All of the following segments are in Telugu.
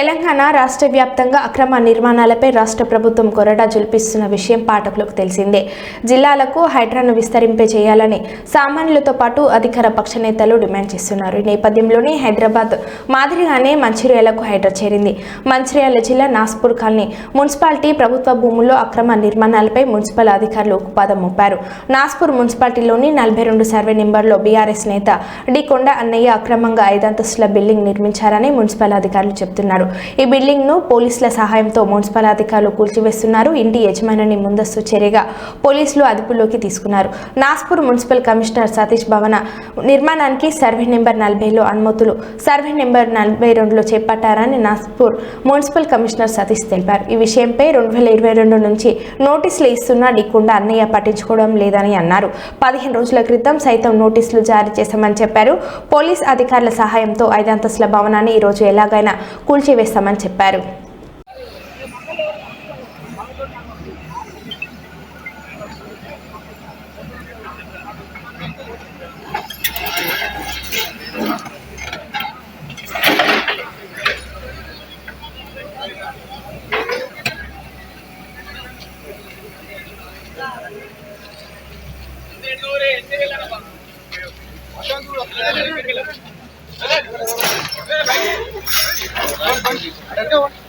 తెలంగాణ రాష్ట్ర వ్యాప్తంగా అక్రమ నిర్మాణాలపై రాష్ట్ర ప్రభుత్వం కొరడా జుల్పిస్తున్న విషయం పాఠకులకు తెలిసిందే. జిల్లాలకు హైడ్రాను విస్తరింపే చేయాలని సామాన్యులతో పాటు అధికార పక్ష నేతలు డిమాండ్ చేస్తున్నారు. ఈ నేపథ్యంలోనే హైదరాబాద్ మాదిరిగానే మంచిర్యాలకు హైడ్రా చేరింది. మంచిర్యాల జిల్లా నాస్పూర్ కాలనీ మున్సిపాలిటీ ప్రభుత్వ భూముల్లో అక్రమ నిర్మాణాలపై మున్సిపల్ అధికారులు ఉక్కుపాదం మోపారు. నాస్పూర్ మున్సిపాలిటీలోని నలభై రెండు సర్వే నెంబర్లో బీఆర్ఎస్ నేత డి కొండ అన్నయ్య అక్రమంగా ఐదంతస్తుల బిల్డింగ్ నిర్మించారని మున్సిపల్ అధికారులు చెబుతున్నారు ఈ బిల్డింగ్ను పోలీసుల సహాయంతో మున్సిపల్ అధికారులు కూల్చివేస్తున్నారు. ఇంటి యజమానిని ముందస్తు చర్యగా పోలీసులు అదుపులోకి తీసుకున్నారు. నాస్పూర్ మున్సిపల్ కమిషనర్ సతీష్ భవన నిర్మాణానికి సర్వే నెంబర్ నలభైలో అనుమతులు సర్వే నెంబర్ నలభై రెండులో చేపట్టారని నాస్పూర్ మున్సిపల్ కమిషనర్ సతీష్ తెలిపారు. ఈ విషయంపై రెండు వేల ఇరవై రెండు నుంచి నోటీసులు ఇస్తున్నా డికుండా అన్నయ్య పట్టించుకోవడం లేదని అన్నారు. పదిహేను రోజుల క్రితం సైతం నోటీసులు జారీ చేశామని చెప్పారు. పోలీస్ అధికారుల సహాయంతో ఐదంతస్తుల భవనాన్ని ఈరోజు ఎలాగైనా కూల్చి కూల్చివేస్తామని చెప్పారు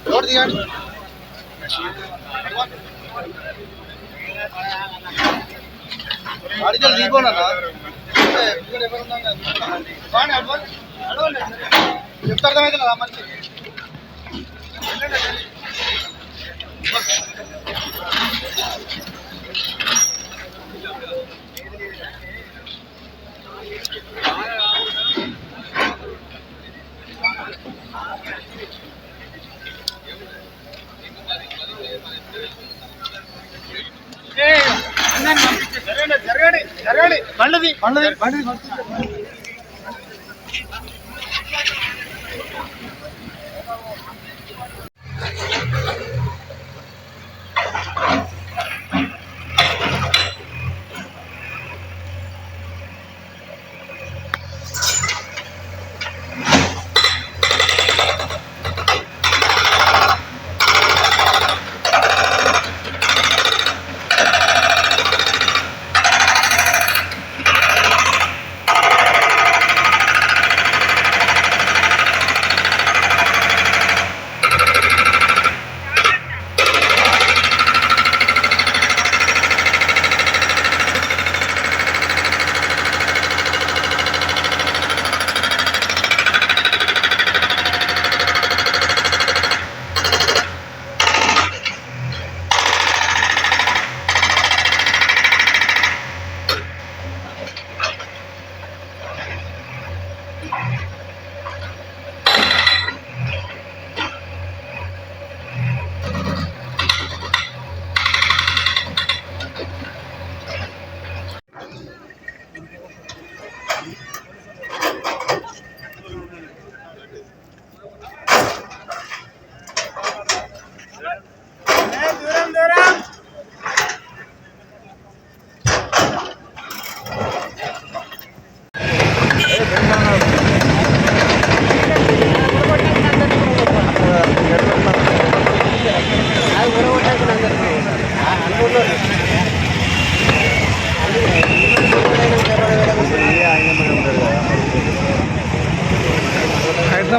రోడ్ దిగండి అడిగలు దిగిపోనా చెప్తా అర్థమైతే కదా మంచి జరగండి జరగండి జరగండి. బండిది బండిది హైదరాబాద్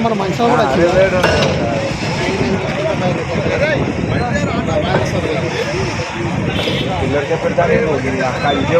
మన మంచిగా కూడా పిల్లలకే పెడతాను ఇదే